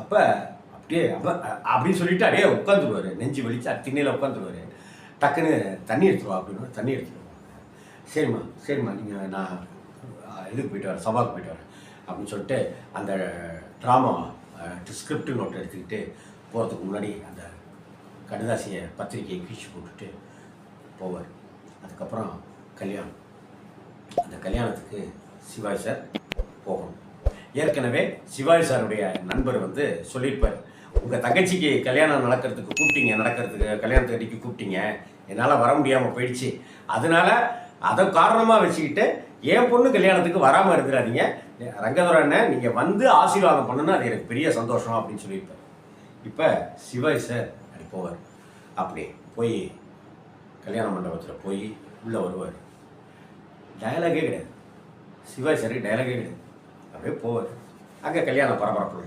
அப்போ அப்படியே அப்போ அப்படின்னு சொல்லிட்டு அப்படியே உட்காந்துருவார் நெஞ்சு வலிச்சு திண்ணையில் உட்காந்துருவார் டக்குன்னு தண்ணி எடுத்துருவா அப்படின்னு தண்ணி எடுத்துருவாங்க சரிம்மா சரிம்மா நீங்கள் நான் இதுக்கு போயிட்டு வரேன் சபாவுக்கு போயிட்டு வரேன் அப்படின்னு சொல்லிட்டு அந்த ட்ராமா ஸ்கிரிப்ட் நோட்டை எடுத்துக்கிட்டு போகிறதுக்கு முன்னாடி அந்த கடுதாசியை பத்திரிக்கையை கிழிச்சு போட்டுட்டு போவார். அதுக்கப்புறம் கல்யாணம். அந்த கல்யாணத்துக்கு சிவாஜி சார் போகணும். ஏற்கனவே சிவாஜி சாருடைய நண்பர் வந்து சொல்லியிருப்பார். உங்கள் தங்கச்சிக்கு கல்யாணம் நடக்கிறதுக்கு கூப்பிட்டீங்க நடக்கிறதுக்கு கல்யாணத்துக்கு அடிக்க கூப்பிட்டீங்க. என்னால் வர முடியாமல் போயிடுச்சு. அதனால அதை காரணமாக வச்சுக்கிட்டு என் பொண்ணு கல்யாணத்துக்கு வராமல் இருக்கிறாதீங்க ரங்கதுரை நீங்கள் வந்து ஆசீர்வாதம் பண்ணுன்னா அது எனக்கு பெரிய சந்தோஷம் அப்படின்னு சொல்லியிருப்பார். இப்போ சிவாஜி சார் அப்படி போவார். அப்படி போய் கல்யாண மண்டபத்தில் போய் உள்ளே வருவார். டயலாகே கிடையாது. சிவாஜி சாருக்கு டயலாகே கிடையாது. அப்படியே போவார் அங்கே கல்யாண பரபரப்பு.